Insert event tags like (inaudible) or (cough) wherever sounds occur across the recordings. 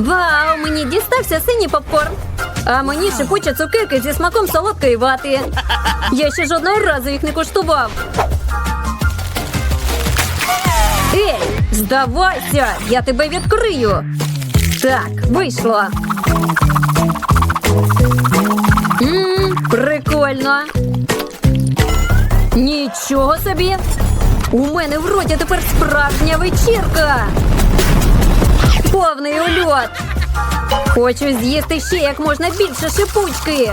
Вау, мені дістався синій попкорн. А мені шипучі цукерки зі смаком солодкої вати. Я ще жодного разу їх не куштував. Ей, здавайся, я тебе відкрию. Так, вийшло. Ммм, прикольно. Нічого собі. У мене в роті тепер справжня вечірка. Повний ульот. Хочу з'їсти ще як можна більше шипучки.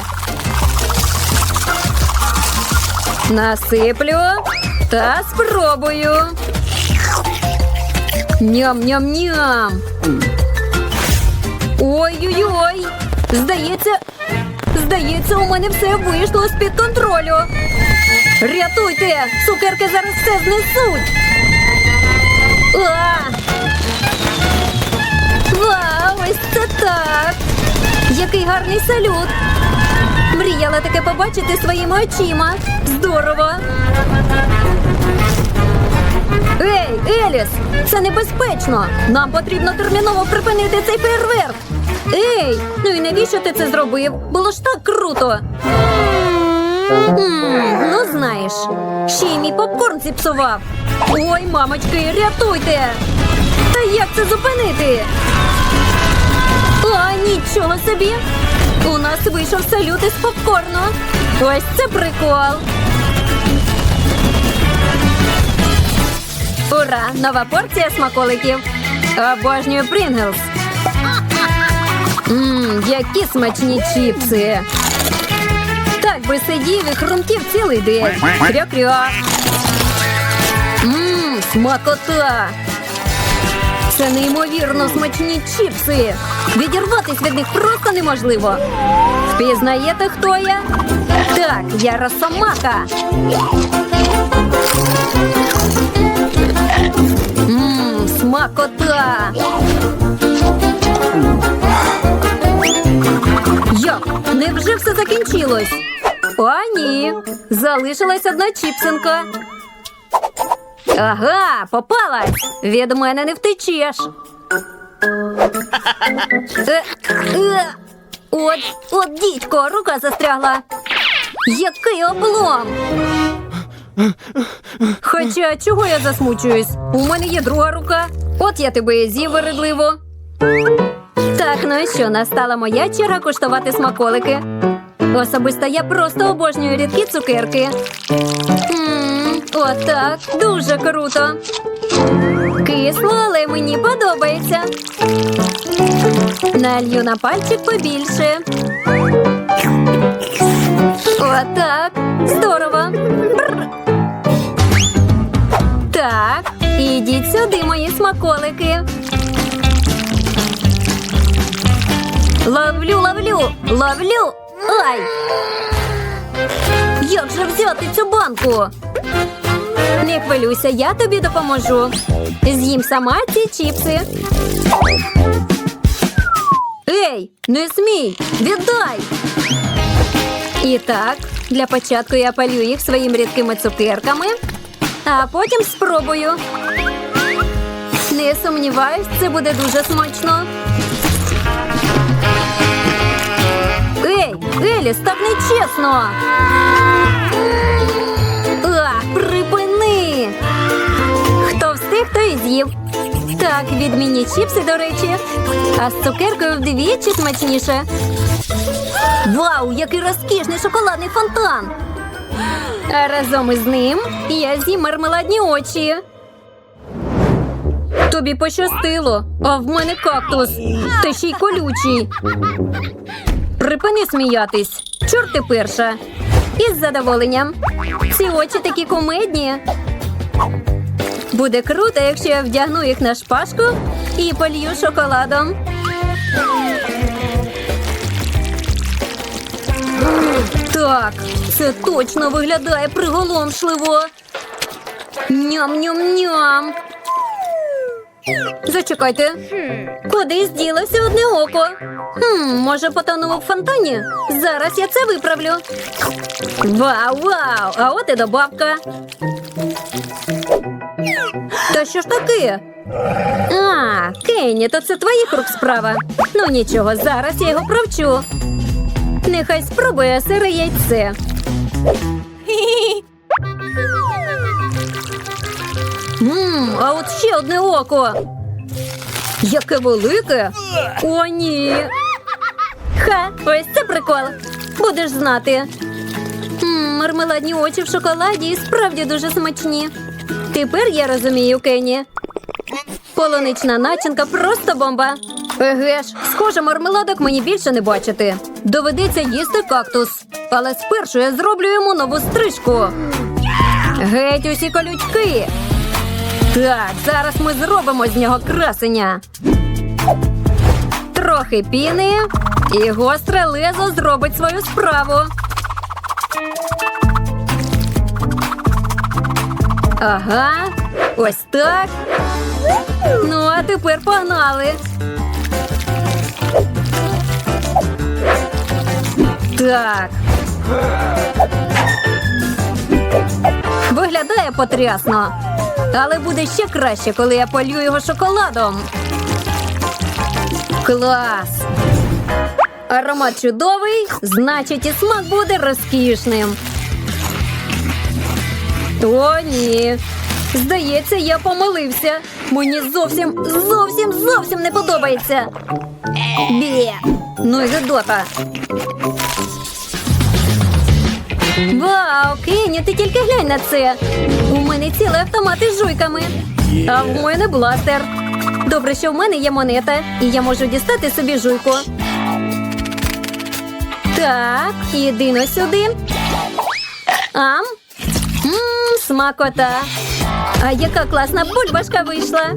Насиплю та спробую. Ням-ням-ням. Ой-ой-ой. Здається, здається, у мене все вийшло з-під контролю. Рятуйте! Цукерки зараз все знесуть. А! Вау, ось це так! Який гарний салют! Мріяла таке побачити своїми очима. Здорово! Ей, Еліс! Це небезпечно! Нам потрібно терміново припинити цей фейерверк! Ей! Ну і навіщо ти це зробив? Було ж так круто! М, ну знаєш, ще й мій попкорн зіпсував. Ой, мамочки, рятуйте! Та як це зупинити? Нічого собі! У нас вийшов салют із попкорну. Ось це прикол. Ура! Нова порція смаколиків. Обожнюю Прінглс. Ммм, які смачні чіпси. Так би сидів і хрумків цілий день. Кря-кря. Ммм, смакота. Це неймовірно смачні чіпси. Відірватись від них просто неможливо. Впізнаєте, хто я? Так, я Росомаха. Ммм, смакота. Як? Невже все закінчилось? О, ні. Залишилась одна чіпсинка. Ага, попалась. Від мене не втечеш. Е, е. От, от, дідько, рука застрягла. Який облом. Хоча чого я засмучуюсь? У мене є друга рука. От я тебе і з'їв вередливо. Так, ну і що, настала моя черга куштувати смаколики. Особисто я просто обожнюю рідкі цукерки. Отак, дуже круто. Кисло, але мені подобається. Налью на пальчик побільше. Отак. Здорово. Так, ідіть сюди, мої смаколики. Ловлю, ловлю, ловлю. Ай! Як же взяти цю банку? Не хвилюйся, я тобі допоможу. З'їм сама ці чіпси. Ей, не смій! Віддай! І так, для початку я палю їх своїми рідкими цукерками, а потім спробую. Не сумніваюсь, це буде дуже смачно. Ей, Еліс, так нечесно. А, припини. Хто і з'їв. Так, відмінні чіпси, до речі. А з цукеркою вдвічі смачніше. Вау, який розкішний шоколадний фонтан! А разом із ним я з'їм мармеладні очі. Тобі пощастило, а в мене кактус. Та ще й колючий. Припини сміятись. Чорт ти перша. Із задоволенням. Ці очі такі кумедні. Буде круто, якщо я вдягну їх на шпажку і полью шоколадом. Так, це точно виглядає приголомшливо. Ням-ням-ням. Зачекайте. Кудись ділося одне око. Хм, може, потонуло в фонтані? Зараз я це виправлю. Вау, вау! А от і добавка. То що ж таке? А, Кенні, то це твоїх рук справа. Ну нічого, зараз я його провчу. Нехай спробує сире яйце. Ммм, а от ще одне око. Яке велике? О, ні. Ха, ось це прикол. Будеш знати. Мармеладні очі в шоколаді і справді дуже смачні. Тепер я розумію, Кенні. Полунична начинка просто бомба. Еге ж, схоже, мармеладок мені більше не бачити. Доведеться їсти кактус. Але спершу я зроблю йому нову стрижку. Геть усі колючки. Так, зараз ми зробимо з нього красення. Трохи піни, і гостре лезо зробить свою справу. Ага, ось так. Ну, а тепер погнали. Так. Виглядає потрясно. Але буде ще краще, коли я полью його шоколадом. Клас! Аромат чудовий, значить, і смак буде розкішним. О, ні. Здається, я помилився. Мені зовсім, зовсім, зовсім не подобається. Бє. Ну і гидота. Вау, Кенні, ти тільки глянь на це. У мене цілий автомат із жуйками. А в мене бластер. Добре, що в мене є монета, і я можу дістати собі жуйку. Так, іди но сюди. Ам. Смакота. А яка класна бульбашка вийшла.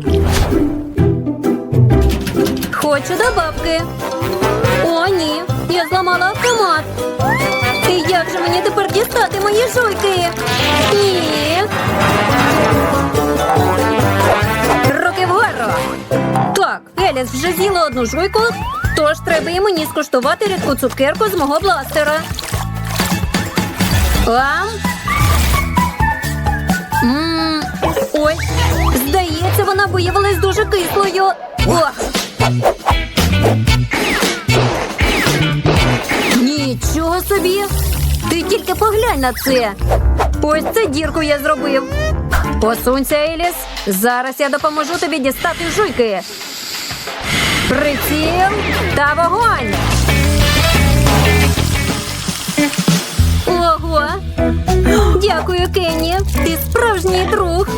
Хочу добавки. О, ні, я зламала автомат. І як же мені тепер дістати мої жуйки? Ні. Руки вгору. Так, Еліс вже з'їла одну жуйку, тож треба і мені скуштувати рідку цукерку з мого бластера. Ам. Мм, ой, здається, вона виявилась дуже кислою. Ох. Нічого собі. Ти тільки поглянь на це. Ось це дірку я зробив. Посунься, Еліс. Зараз я допоможу тобі дістати жуйки. Приціл та вогонь. Ого. Дякую, Кенні. Ти справжній друг.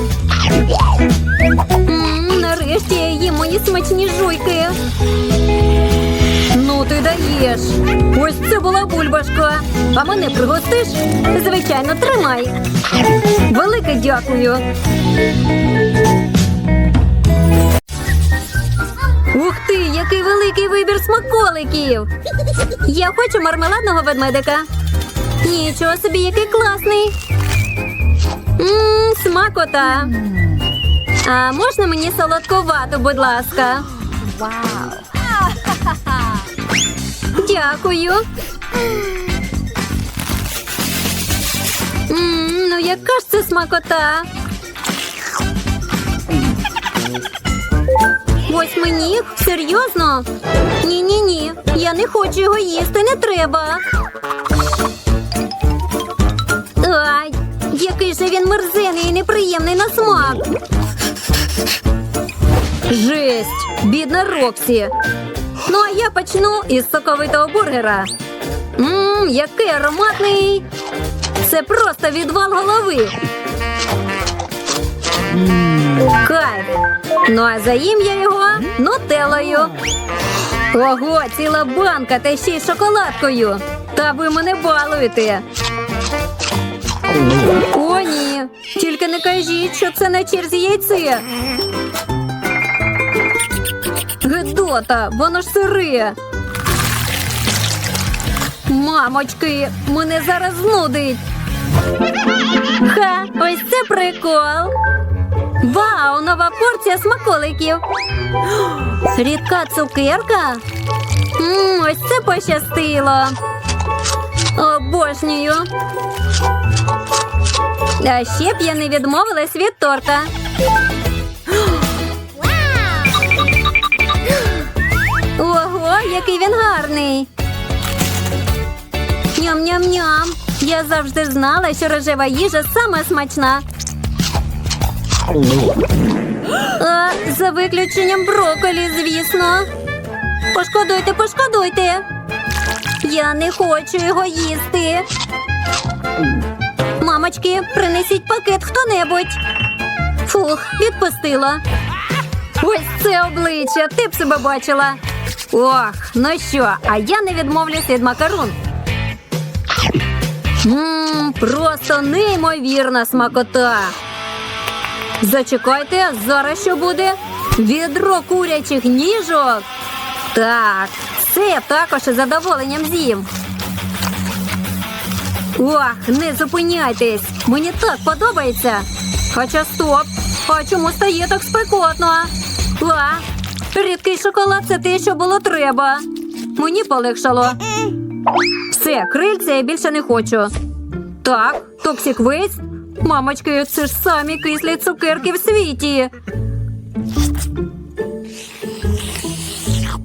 М, нарешті я їм мої смачні жуйки. Ну, ти даєш. Ось це була бульбашка. А мене пригостиш? Звичайно, тримай. Велике дякую. Ух ти, який великий вибір смаколиків. Я хочу мармеладного ведмедика. Нічого собі, який класний. Ммм, смакота. А можна мені солодковату, будь ласка? Вау. Дякую. Ммм, ну яка ж це смакота? Ось мені? Серйозно? Ні-ні-ні. Я не хочу його їсти, не треба. Який же він мерзений і неприємний на смак. Жесть, бідна Роксі. Ну, а я почну із соковитого бургера. Ммм, який ароматний. Це просто відвал голови. Кайф. Ну а заїм я його нутеллою. Ого, ціла банка та ще й шоколадкою. Та ви мене балуєте. О. Тільки не кажіть, що це на черзі яйце. Гедота, воно ж сире. Мамочки, мене зараз знудить. Ха, ось це прикол. Вау, нова порція смаколиків. Рідка цукерка. М, ось це пощастило. Обожнюю. А ще б я не відмовилась від торта. (gasps) Ого, який він гарний. Ням-ням-ням. Я завжди знала, що рожева їжа саме смачна. (gasps) А, За виключенням броколі, звісно. Пошкодуйте, пошкодуйте. Я не хочу його їсти. Мамочки, принесіть пакет хто-небудь. Фух, відпустила. Ось це обличчя, ти б себе бачила. Ох, ну що, а я не відмовлюсь від макарон. Ммм, просто неймовірна смакота. Зачекайте, зараз що буде? Відро курячих ніжок. Так, це також із задоволенням з'їм. Ох, не зупиняйтесь! Мені так подобається. Хоча стоп! А чому стає так спекотно? А, рідкий шоколад це те, що було треба. Мені полегшало. Все, крильця я більше не хочу. Так, токсик вейс. Мамочки, це ж самі кислі цукерки в світі.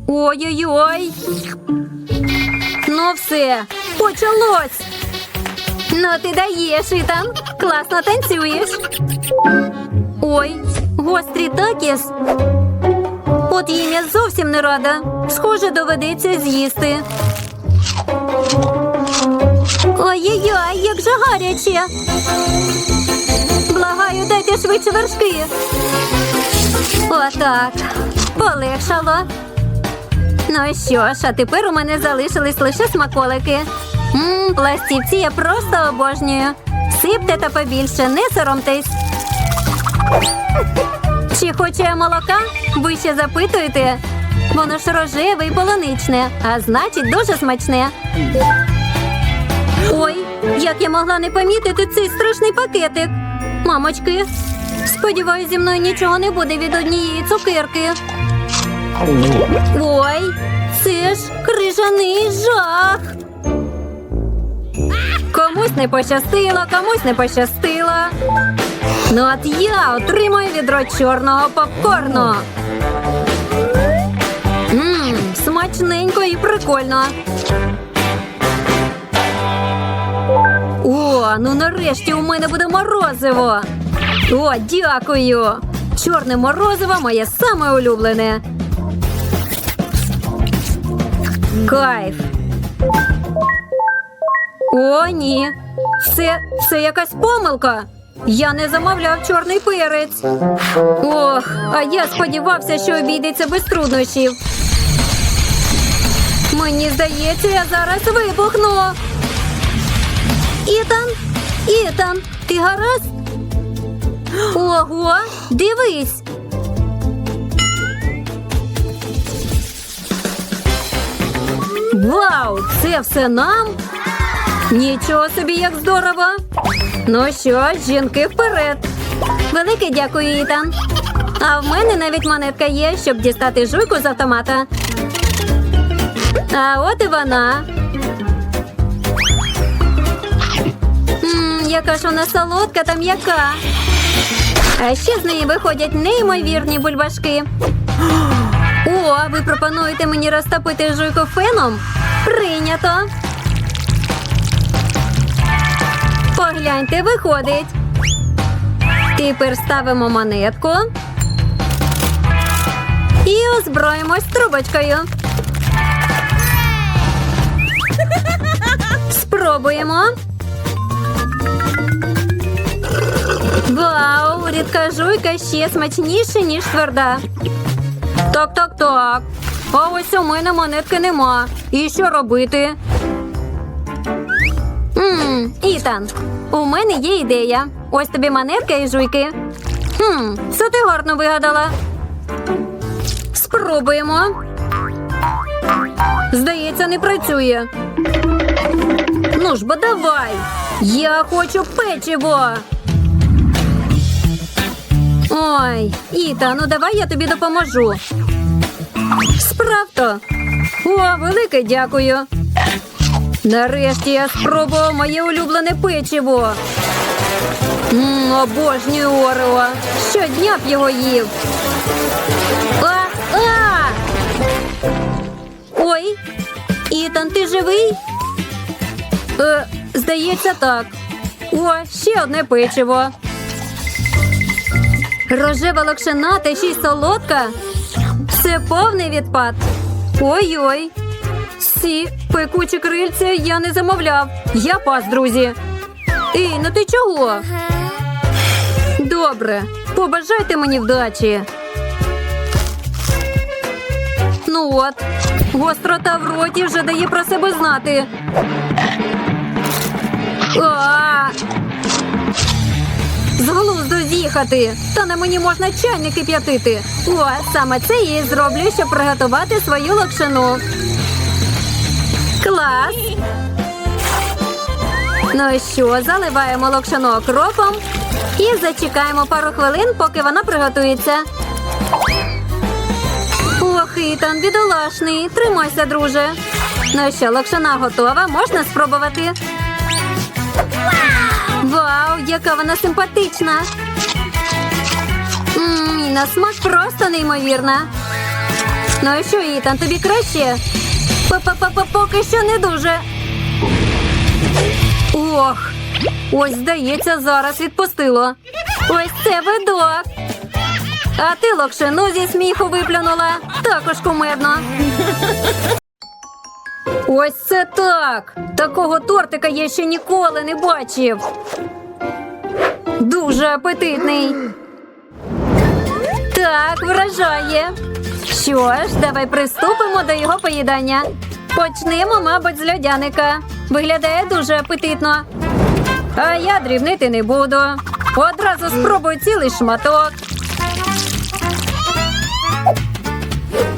Ой-ой-ой. Ну все, почалось. Ну, ти даєш, Ітан. Класно танцюєш. Ой, гострі такіс. От їм я зовсім не рада. Схоже, доведеться з'їсти. Ой-ой-ой, як же гаряче. Благаю, дайте швидше вершки. Отак. Полегшало. Ну що ж, а тепер у мене залишились лише смаколики. Мм, пластівці я просто обожнюю. Сипте та побільше, не соромтесь. Чи хочу я молока? Ви ще запитуєте? Воно ж рожеве і полуничне, а значить дуже смачне. Ой, як я могла не помітити цей страшний пакетик. Мамочки, сподіваюся, зі мною нічого не буде від однієї цукерки. Ой, це ж крижаний жах. Комусь не пощастило, комусь не пощастило. Ну от я отримаю відро чорного попкорну. Ммм, смачненько і прикольно. О, ну нарешті у мене буде морозиво. О, дякую. Чорне морозиво моє саме улюблене. Кайф. О, ні. Це, це якась помилка. Я не замовляв чорний перець. Ох, а я сподівався, що обійдеться без труднощів. Мені здається, я зараз вибухну. Ітан, Ітан, ти гаразд? Ого, дивись. Вау, це все нам? Нічого собі, як здорово. Ну що, жінки вперед. Велике дякую, Ітан. А в мене навіть монетка є, щоб дістати жуйку з автомата. А от і вона. Ммм, яка ж вона солодка та м'яка. А ще з неї виходять неймовірні бульбашки. О, ви пропонуєте мені розтопити жуйку феном? Прийнято. Погляньте, виходить. Тепер ставимо монетку. І озброїмось трубочкою. Спробуємо. Вау, рідка жуйка ще смачніша, ніж тверда. Так, так, так. А ось у мене монетки нема. І що робити? Ммм, Ітан, у мене є ідея. Ось тобі монетка і жуйки. Хм, це ти гарно вигадала. Спробуємо. Здається, не працює. Ну ж бо давай. Я хочу печиво. Ой, Іта, ну давай я тобі допоможу. Справто. О, велике дякую. Нарешті я спробував моє улюблене печиво. Ммм, обожнюю Орео. Щодня б його їв. А, а! Ой, Ти живий? Е, здається, так. О, ще одне печиво. Рожева локшина та ще й солодка. Це повний відпад. Ой-ой. Сі, пекучі крильця я не замовляв. Я пас, друзі. Ей, ну ти чого? Добре, побажайте мені вдачі. Ну от, гострота в роті вже дає про себе знати. А! З глузду з'їхати. Та на мені можна чайник кип'ятити. О, саме це я і зроблю, щоб приготувати свою локшину. Клас. Ну що, заливаємо локшину окропом і зачекаємо пару хвилин, поки вона приготується. Ох, Ітан, бідолашний. Тримайся, друже. Ну що, локшина готова, можна спробувати. Вау, яка вона симпатична. М, І на смак просто неймовірна. Ну і що, Ітан, тобі краще? Па-па-па-па, Поки що не дуже. Ох, ось, здається, зараз відпустило. Ось це видок. А ти локшину зі сміху виплюнула. Також кумедно. Ось це так. Такого тортика я ще ніколи не бачив. Дуже апетитний. Так, вражає. Що ж, давай приступимо до його поїдання. Почнемо, мабуть, з льодяника. Виглядає дуже апетитно. А я дрібнити не буду. Одразу спробую цілий шматок.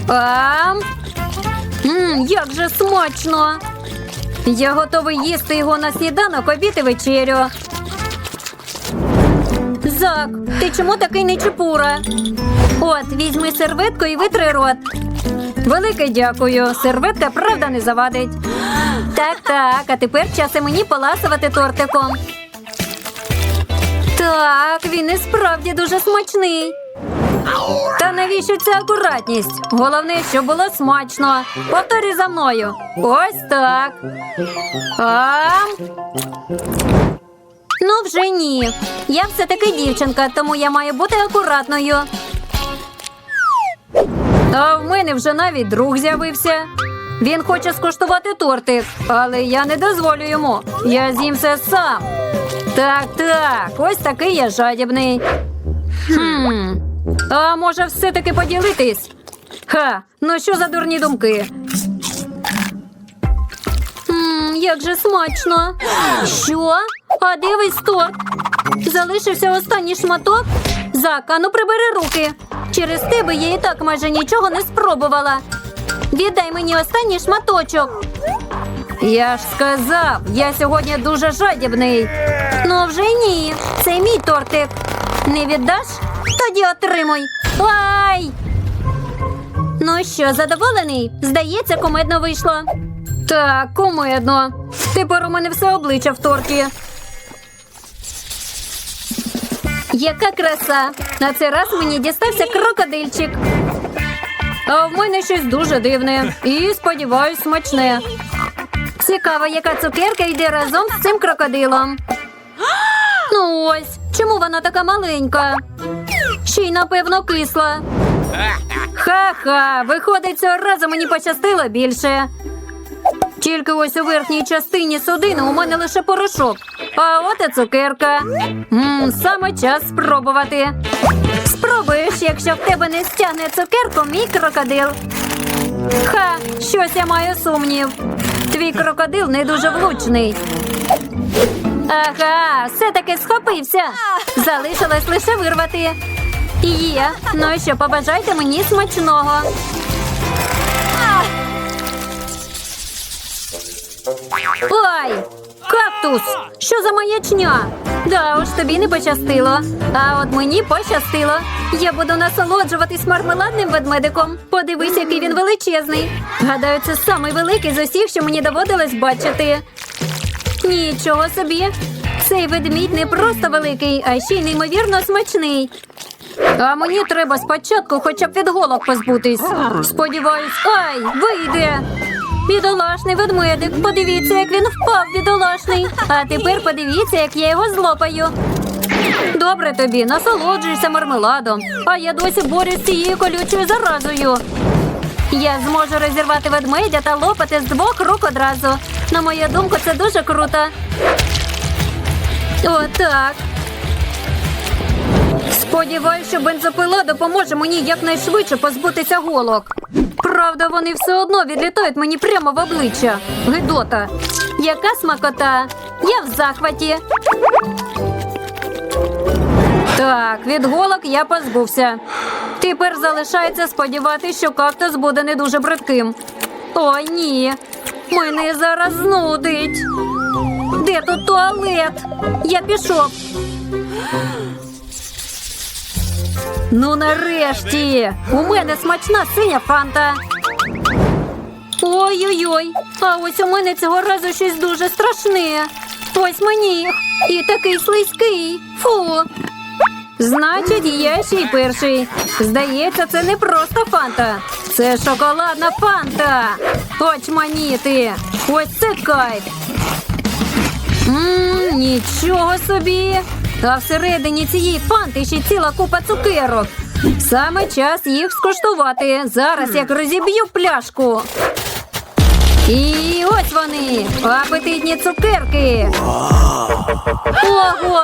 Ам! Мм, як же смачно! Я готовий їсти його на сніданок, обід і вечерю. Зак, ти чому такий нечепура? От, візьми серветку і витри рот. Велике дякую. Серветка правда не завадить. Так, так, а тепер час і мені поласувати тортиком. Так, він і справді дуже смачний. Та навіщо ця акуратність? Головне, щоб було смачно. Повторюй за мною. Ось так. Ам. Ну, вже ні. Я все-таки дівчинка, тому я маю бути акуратною. А в мене вже навіть друг з'явився. Він хоче скуштувати тортик, але я не дозволю йому. Я з'їм все сам. Так, так, ось такий я жадібний. Хм. А може, все-таки поділитись? Ха, ну що за дурні думки? Мм, як же смачно. Що? А де весь? Залишився останній шматок? Зак, а ну прибери руки. Через тебе я і так майже нічого не спробувала. Віддай мені останній шматочок. Я ж сказав, я сьогодні дуже жадібний. Ну вже ні. Це мій тортик. Не віддаш? Тоді отримуй. Ай! Ну що, задоволений? Здається, кумедно вийшло. Так, кумедно. Тепер у мене все обличчя в торті. Яка краса! На цей раз мені дістався крокодильчик. А в мене щось дуже дивне і, сподіваюсь, смачне. Цікаво, яка цукерка йде разом з цим крокодилом. (gasps) Ну ось, чому вона така маленька? Ще й, напевно, кисла. (laughs) Ха-ха, виходить, цього разу мені пощастило більше. Тільки ось у верхній частині судини у мене лише порошок. А от і цукерка. Мм, саме час спробувати. Спробуєш, якщо в тебе не стягне цукерку, мій крокодил. Ха, щось я маю сумнів. Твій крокодил не дуже влучний. Ага, все-таки схопився. Залишилось лише вирвати. Є. Ну і що, побажайте мені смачного. Ой! Кактус! Що за маячня? Да уж тобі не пощастило. А от мені пощастило. Я буду насолоджуватись мармеладним ведмедиком. Подивись, який він величезний. Гадаю, це самий великий з усіх, що мені доводилось бачити. Нічого собі. Цей ведмідь не просто великий, а ще й неймовірно смачний. А мені треба спочатку хоча б від голок позбутись. Сподіваюсь, ай, вийде. Бідолашний ведмедик. Подивіться, як він впав, бідолашний. А тепер подивіться, як я його злопаю. Добре тобі, насолоджуйся мармеладом. А я досі борюсь з цією колючою заразою. Я зможу розірвати ведмедя та лопати з двох рук одразу. На мою думку, це дуже круто. Отак. Сподіваюсь, що бензопила допоможе мені якнайшвидше позбутися голок. Правда, вони все одно відлітають мені прямо в обличчя. Гидота. Яка смакота? Я в захваті. Так, від голок я позбувся. Тепер залишається сподіватися, що кактус буде не дуже бридким. О, ні. Мене зараз знудить. Де тут туалет? Я пішов. Ну, нарешті. У мене смачна синя фанта. Ой-ой-ой. А ось у мене цього разу щось дуже страшне. Ось мені. І такий слизький. Фу. Значить, я ще й перший. Здається, це не просто фанта. Це шоколадна фанта. Очманіти. Ось це кайф. Ммм, нічого собі. А всередині цієї фанти ще ціла купа цукерок. Саме час їх скуштувати. Зараз як розіб'ю пляшку. І ось вони, апетитні цукерки. Ого!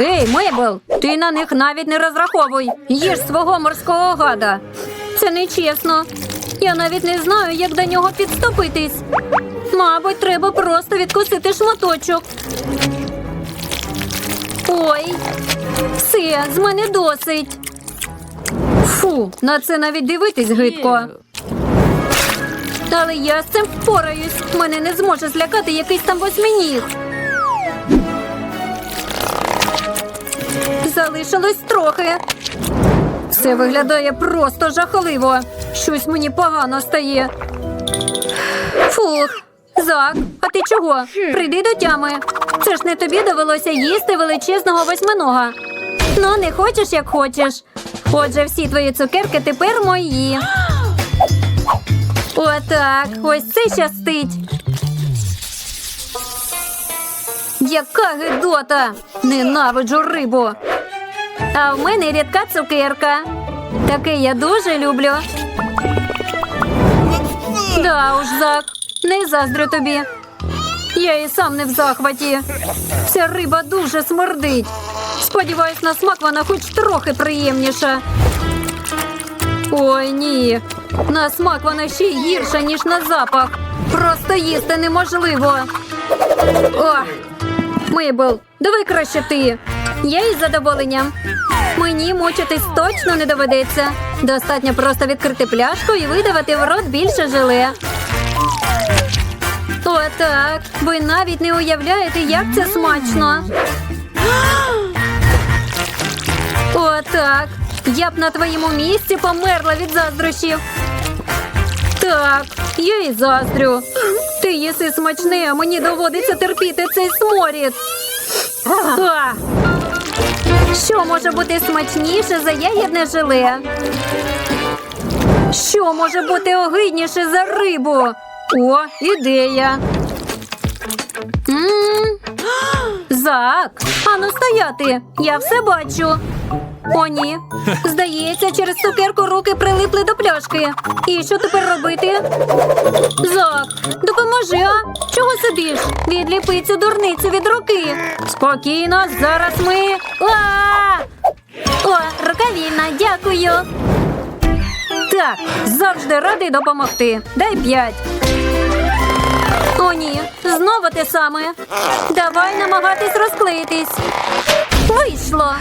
Ей, Мейбл, ти на них навіть не розраховуй. Їж свого морського гада. Це нечесно. Я навіть не знаю, як до нього підступитись. Мабуть, треба просто відкусити шматочок. Ой, все, з мене досить. Фу, на це навіть дивитись гидко. Але я з цим впораюсь. Мене не зможе злякати якийсь там восьминіг. Залишилось трохи. Все виглядає просто жахливо. Щось мені погано стає. Фух, Зак, а ти чого? Прийди до тями. Це ж не тобі довелося їсти величезного восьминога. Ну, не хочеш, як хочеш. Отже, всі твої цукерки тепер мої. Отак, ось це щастить. Яка гидота! Ненавиджу рибу. А в мене рідка цукерка. Таке я дуже люблю. Да уж, Зак, не заздрю тобі. Я і сам не в захваті. Ця риба дуже смердить. Сподіваюсь, на смак вона хоч трохи приємніша. Ой, ні. На смак вона ще гірша, ніж на запах. Просто їсти неможливо. Ох, Мейбл, давай краще ти. Я із задоволенням. Мені мучитись точно не доведеться. Достатньо просто відкрити пляшку і видавати в рот більше желе. Отак. Ви навіть не уявляєте, як це смачно. Отак. Я б на твоєму місці померла від заздрощів. Так, я і заздрю. Ти їси смачне, а мені доводиться терпіти цей сморід. Що може бути смачніше за ягідне желе? Що може бути огидніше за рибу? О, ідея. М, Зак, ану стояти. Я все бачу. О, ні. Здається, через цукерку руки прилипли до пляшки. І що тепер робити? Зак, допоможи, а? Чого сидиш? Відліпи цю дурницю від руки. Спокійно, зараз ми. А! О, рука дякую. Так, завжди радий допомогти. Дай п'ять. О, ні, знову те саме. Давай намагатись розклеїтись. Вийшло.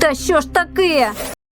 Та що ж таке?